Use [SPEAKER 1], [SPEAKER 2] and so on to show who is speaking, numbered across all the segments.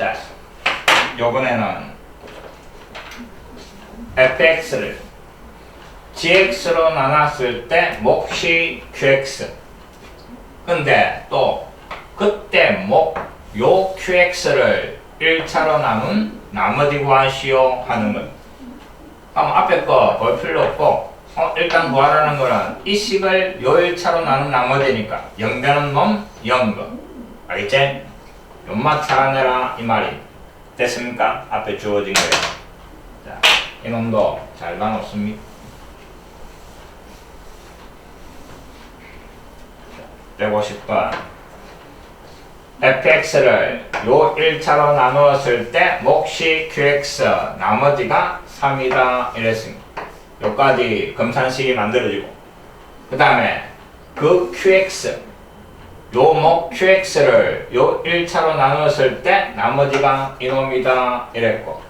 [SPEAKER 1] 자, 요번에는 fx를 gx로 나눴을 때 몫이 qx. 근데 또 그때 몫요 qx를 1차로 나눈 나머지 구하시오 하는 건. 그럼 앞에 거 볼 필요 없고 어, 일단 구하라는 거는 이 식을 요 1차로 나눈 나머지니까 0 되는 놈 0거. 알겠지? 연마 찾아내라 이 말이 됐습니까? 앞에 주어진 거예요. 자, 이놈도 잘 나눴습니다. 150번 fx를 요 1차로 나누었을 때 몫이 qx 나머지가 3이다 이랬습니다. 요까지 검산식이 만들어지고 그 다음에 그 qx 요목 qx를 요 1차로 나누었을 때 나머지가 이놈이다 이랬고.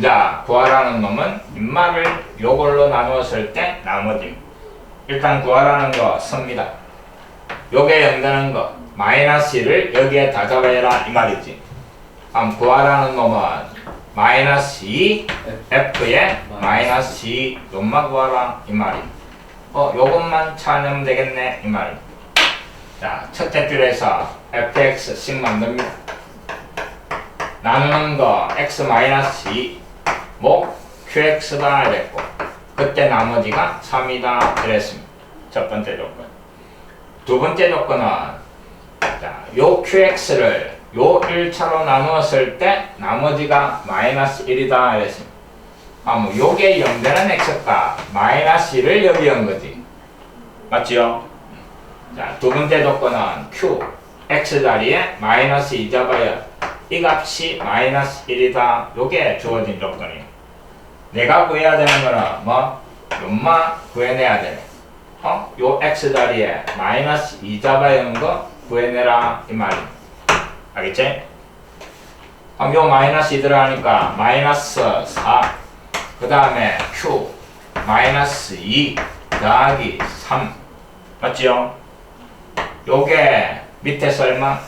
[SPEAKER 1] 자 구하라는 놈은 인마를 요걸로 나누었을 때 나머지. 일단 구하라는 거 씁니다. 요게 연다는 거 마이너스 1을 여기에 다 잡아야라 이 말이지. 그럼 구하라는 놈은 마이너스 2 f에 마이너스 2 요만 구하라 이 말이. 어 요것만 찾으면 되겠네 이 말이 자, 첫째 줄에서 fx씩 만듭니다. 나누는 거 x-2, 목 qx가 이랬고 그때 나머지가 3이다 이랬습니다. 첫 번째 조건. 두 번째 조건은 자, 요 qx를 요 1차로 나누었을 때 나머지가 마이너스 1이다 이랬습니다. 아, 뭐 요게 0 되는 x가 마이너스 1을 여기 한 거지. 맞지요? 자, 두 번째 조건은 q, x 자리에 마이너스 2 잡아야 이 값이 마이너스 1이다. 요게 주어진 조건이에요. 내가 구해야 되는 거는 뭐? 요마 구해내야 되네. 어? 요 x 자리에 마이너스 2 잡아야 하는 거 구해내라. 이 말이. 알겠지? 그럼 요 마이너스 2 들어가니까 마이너스 4. 그 다음에 q, 마이너스 2 더하기 3. 맞지요? 요게 밑에서 얼마?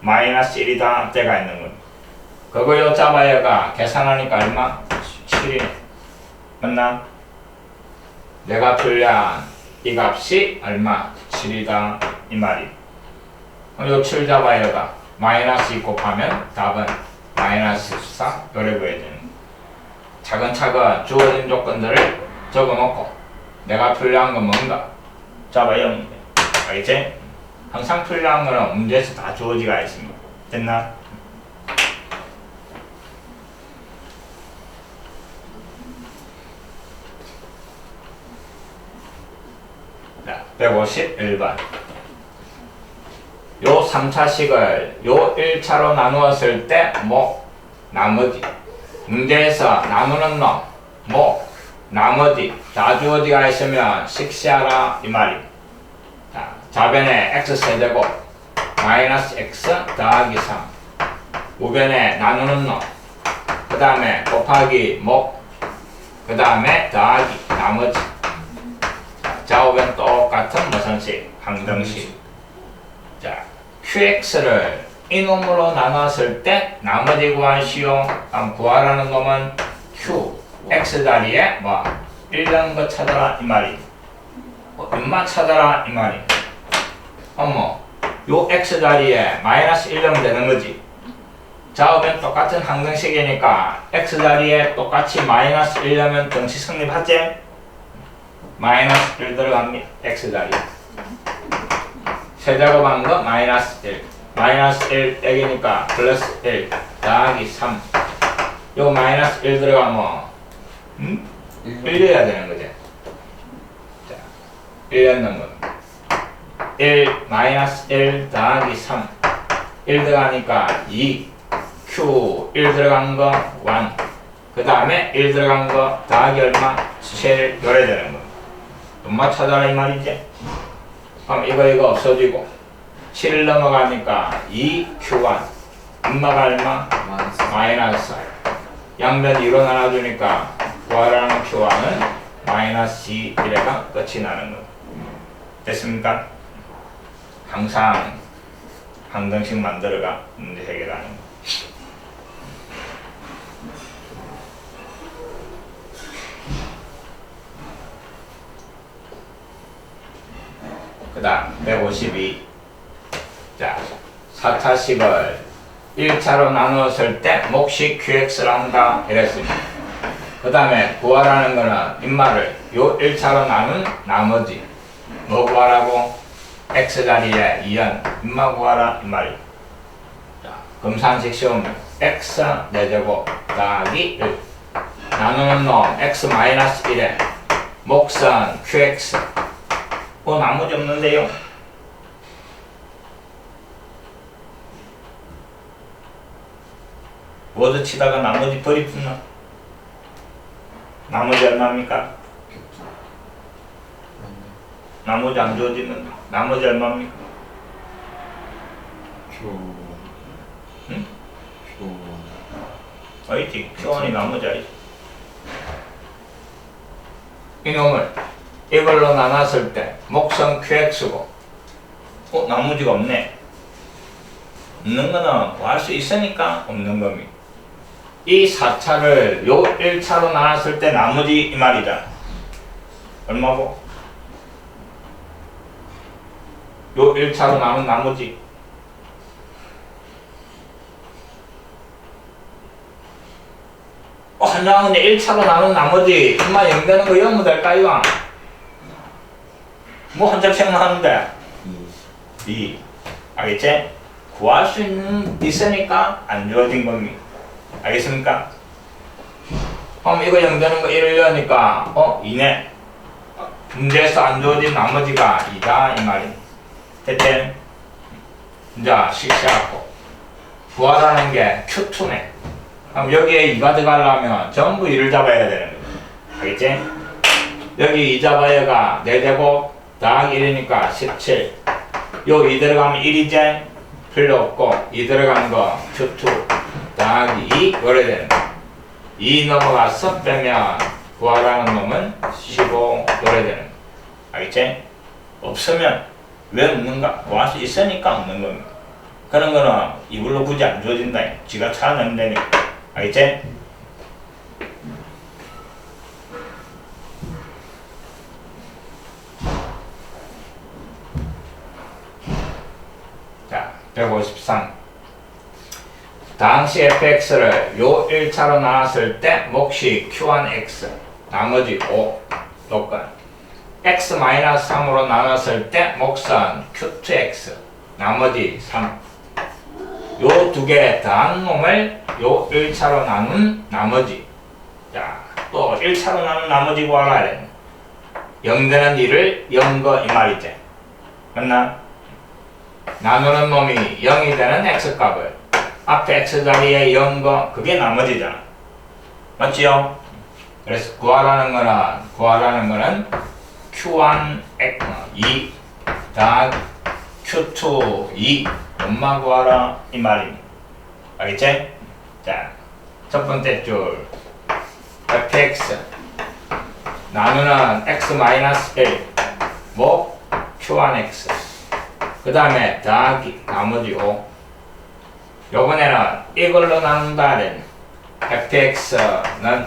[SPEAKER 1] 마이너스 1이다 때가 있는 거 그거 요 잡아야가 계산하니까 얼마? 7이네 맞나? 내가 풀려한 이 값이 얼마? 7이다 이 말이 요7 잡아야가 마이너스 2 곱하면 답은 마이너스 14 요래 보여야 되는 거. 차근차근 주어진 조건들을 적어놓고 내가 풀려한 건 뭔가 잡아요 알겠지? 항상 풀려한 거는 문제에서 다 주어지가 있습니다. 됐나? 자, 151번. 요 3차식을 요 1차로 나누었을 때 뭐 나머지 문제에서 나누는 놈, 뭐 나머지 다 주어지가 있으면 식시하라 이. 자, 좌변에 x 세제곱 마이너스 x 더하기 3 우변에 나누는 놈. 그 다음에 곱하기 목. 그 다음에 더하기 나머지. 자, 좌우변 똑같은 무선식, 항등식. 자, qx를 이놈으로 나눴을 때 나머지 구하시오. 그럼 구하라는 놈은 q, x 자리에 뭐 1는 거 찾아라 이 말이. 어, 얼마 찾아라 이 말이. 어머, 요 x 자리에 마이너스 1면 되는 거지. 좌우변 똑같은 항등식이니까 x 자리에 똑같이 마이너스 1려면 등식 성립하지? 마이너스 1 들어갑니다. x 자리에. 세제곱한 거 마이너스 1. 마이너스 1 빼기니까 플러스 1 더하기 3. 요 마이너스 1 들어가면 음? 1려야 되는 거지. 자, 1 넣는 거. 1 마이너스 1 더하기 3. 1 들어가니까 2. Q 1 들어간 거 1. 그 다음에 1 들어간 거 더하기 얼마? 7 요래 되는 거. 엄마 찾아라 이 말이지. 그럼 이거 이거 없어지고 7 넘어가니까 2Q1 엄마가 얼마?
[SPEAKER 2] 마이너스
[SPEAKER 1] 마이너스 양변 2로 나눠주니까 구하라는 Q1은 마이너스 2 이래가 끝이 나는 거 됐습니까? 항상 한 등씩 만들어가 문제 해결하는 거. 그 다음 152 자, 사타식을 1차로 나눴을 때 몫이 QX를 한다 이랬습니다. 그 다음에 구하라는 거는 인마를 요 1차로 나눈 나머지 뭐 구하라고? X자리에 2연 인마 구하라 이. 자, 금산식 시험 X 4제곱 더하기 1 나누는 놈 X 마이너스 1에 목선 QX 뭐 나머지 없는데요. 워드 치다가 나머지 붙나? 나머지 얼마입니까? 나머지 안 주어지는 나머지 얼마입니까?
[SPEAKER 2] 큐.
[SPEAKER 1] 응?
[SPEAKER 2] 큐.
[SPEAKER 1] 어이지 Q1이 나머지 아니지 이놈을 이걸로 나눴을 때 목성 QX고 어 나머지가 없네 없는 거는 구할 수 있으니까 없는 겁니다 이 4차를 요 1차로 나눴을 때 나머지 이 말이다 얼마고? 요 1차로 나눈 나머지 어, 한장은데 1차로 나눈 나머지 인마 영되는 거 영무 될까 이거? 뭐한 장씩만 하는데
[SPEAKER 2] 이.
[SPEAKER 1] 2 알겠지? 구할 수 있는 있으니까 안 주어진 겁니다 알겠습니까? 그럼 이거 영되는 거 1을 여니까 어? 2네 문제에서 안 주어진 나머지가 2다 이 말입니다 됐지? 이제 식시하고 구하라는 게 Q2네 그럼 여기에 2가 들어가려면 전부 2를 잡아야 되는 거죠. 알겠지? 여기 2 잡아야가 4제곱 더하기 1이니까 17. 요 2 들어가면 1이제 필요 없고 2 들어가는 거 Q2 더하기 2 요래 되는 거. 2 넘어가서 빼면 구하라는 놈은 15 요래 되는 거. 알겠지? 없으면 왜 없는가? 수 있으니까 없는 겁니다. 그런 거는 이걸로 굳이 안 주어진다. 지가 찾아내면 되니까. 알겠지? 자, 153. 당시 fx를 요 1차로 나눴을 때 몫이 q1x 나머지 5 조건 x-3으로 나눴을 때 몫은 q2x 나머지 3 요 두 개 더한 놈을 요 1차로 나눈 나머지. 자, 또 1차로 나눈 나머지 구하라 그래 0되는 1을 0거 이 말이지. 맞나? 나누는 놈이 0이 되는 x값을 앞에 x자리에 0거 그게 나머지잖아. 맞지요? 그래서 구하라는 거는 구하라는 거는 q1 x 2 더하기 q2 2 엄마 구하라 이 말입니다. 알겠지? 자, 첫 번째 줄. fx. 나누는 x 마이너스 1 뭐? q1x 그 다음에 더하기 나머지 5 요번에는 이걸로 나눈다 는 fx는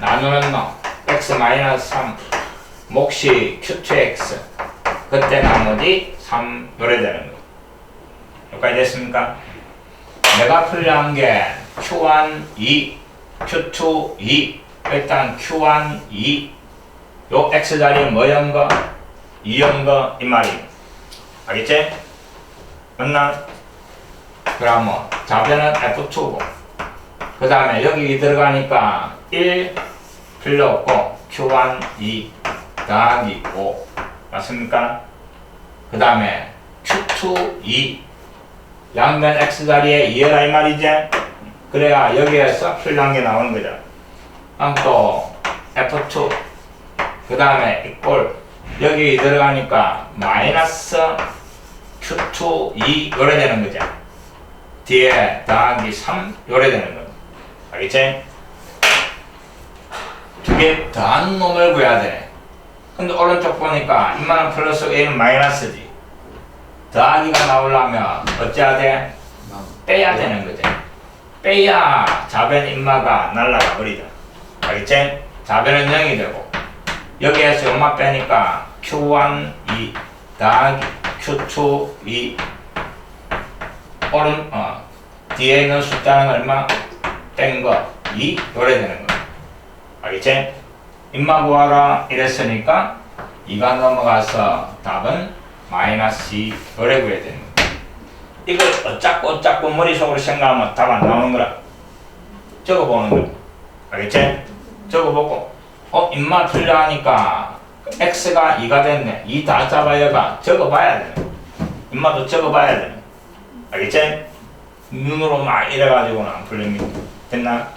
[SPEAKER 1] 나누는 놈 x 마이너스 3 몫이 q2x 그때 나머지 3 요래 되는 거 여기까지 됐습니까? 내가 풀려한 게 Q1 2, Q2 2 일단 Q1 2 요 X자리에 뭐 연거? 2연거 이 말이 알겠지? 맞나? 그러면 좌변은 F2고 그 다음에 여기 들어가니까 1 필요 없고 Q1 2 더하기 5 맞습니까? 그 다음에 Q2 2 양변 X자리에 2라 이 말이지? 그래야 여기에서 필요한 게 나오는 거죠. 또 F2 그 다음에 이꼴 여기 들어가니까 마이너스 Q2 2 요래 되는 거죠. 뒤에 더하기 3 요래 되는 거죠. 알겠지? 두 개 더한 놈을 구해야 돼. 근데 오른쪽 보니까 이만한 플러스 A는 마이너스지. 더하기가 나오려면 어찌해야 돼?
[SPEAKER 2] 나.
[SPEAKER 1] 빼야 되는 거지. 빼야 좌변 인마가 날라가 버리죠. 알겠지? 좌변은 0이 되고 여기에서 요만 빼니까 Q1 2 더하기 Q2 2 오른 어 뒤에 있는 숫자는 얼마? 뺀 거 2 요래 되는 거야 알겠지? 입마 구하라 이랬으니까 2가 넘어가서 답은 마이너스 2 요래 구해야 되는 거야 이걸 어쩌고 어쩌고 머릿속으로 생각하면 답 안 나오는 거라 적어보는 거야 알겠지? 적어보고. 어 입마 틀려 하니까 x가 2가 됐네. 2 다 잡아야가 적어봐야 되네 입마도 적어봐야 되네 알겠지? 눈으로 막 이래가지고는 안 풀립니다. 됐나?